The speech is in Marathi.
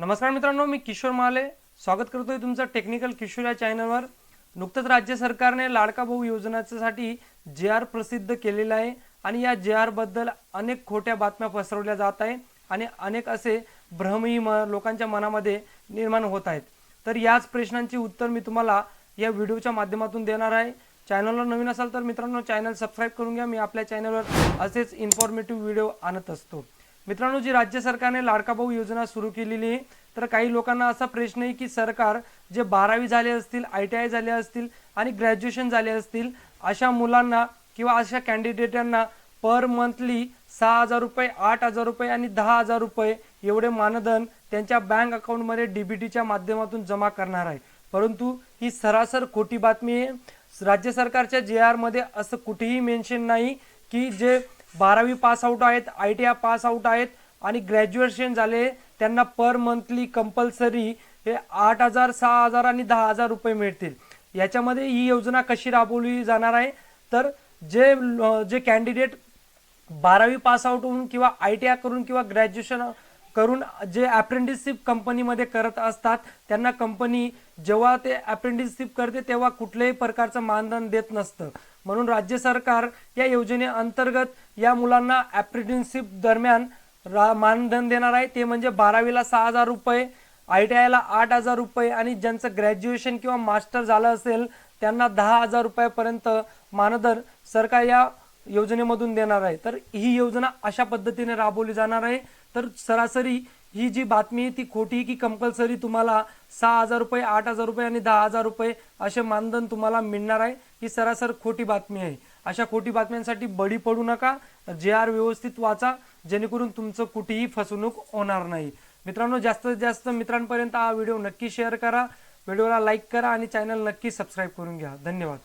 नमस्कार मित्रांनो मी किशोर माले. स्वागत करतोय तुमचं टेक्निकल किशोर या चॅनलवर नुकतंच राज्य सरकारने लाडका भाऊ योजनेसाठी जे आर प्रसिद्ध केलेलं आहे आणि या जे आरबद्दल अनेक खोट्या बातम्या पसरवल्या जात आहे आणि अनेक असे भ्रमही म लोकांच्या मनामध्ये निर्माण होत आहेत. तर याच प्रश्नांची उत्तर मी तुम्हाला या व्हिडिओच्या माध्यमातून देणार आहे. चॅनलवर नवीन असाल तर मित्रांनो चॅनल सबस्क्राईब करून घ्या. मी आपल्या चॅनलवर असेच इन्फॉर्मेटिव्ह व्हिडिओ आणत असतो. मित्रांनो जी राज्य सरकारने लाडका भाऊ योजना सुरू केलेली आहे तर काही लोकांना असा प्रश्न आहे की सरकार जे बारावी झाले असतील आय टी आय झाले असतील आणि ग्रॅज्युएशन झाले असतील अशा मुलांना किंवा अशा कॅन्डिडेटांना पर मंथली सहा हजार रुपये आठ हजार रुपये आणि दहा हजार रुपये एवढे मानधन त्यांच्या बँक अकाउंटमध्ये टीच्या माध्यमातून जमा करणार आहे. परंतु ही सरासर खोटी बातमी आहे. राज्य सरकारच्या जे आरमध्ये असं कुठेही मेन्शन नाही की जे बारावी पास आउट आहेत I T I pass out आहेत आणि ग्रॅज्युएशन झाले त्यांना पर मंथली कंपल्सरी हे आठ हजार सहा हजार आणि दहा हजार रुपये मिळतील. याच्यामध्ये ही योजना कशी राबवली जाणार आहे? तर जे जे कॅन्डिडेट बारावी पास आउट होऊन किंवा आय टी आय करून किंवा ग्रॅज्युएशन करून जे अप्रेंटिसशिप कंपनीमध्ये करत असतात त्यांना कंपनी जेव्हा ते अप्रेंटिसशिप करते तेव्हा कुठल्याही प्रकारचं मानधन देत नसतं. म्हणून राज्य सरकार या योजनेअंतर्गत या मुलांना अप्रेंटिसशिप दरम्यान रा मानधन देणार आहे. ते म्हणजे बारावीला सहा हजार रुपये आय टी आयला आठ हजार रुपये आणि ज्यांचं ग्रॅज्युएशन किंवा मास्टर झालं असेल त्यांना दहा हजार रुपयापर्यंत मानधन सरकार या योजनेमधून देणार आहे. तर ही योजना अशा पद्धतीने राबवली जाणार आहे. तर सरासरी ही जी बातमी आहे ती खोटी की कंपल्सरी तुम्हाला सहा हजार रुपये आठ हजार रुपये आणि दहा हजार रुपये असे मानधन तुम्हाला मिळणार आहे ही सरासर खोटी बातमी आहे. अशा खोटी बातम्यांसाठी बळी पडू नका जे आर व्यवस्थित वाचा जेणेकरून तुमचं कुठेही फसवणूक होणार नाही. मित्रांनो जास्तीत जास्त मित्रांपर्यंत हा व्हिडिओ नक्की शेअर करा व्हिडिओला लाईक करा आणि चॅनल नक्की सबस्क्राईब करून घ्या. धन्यवाद.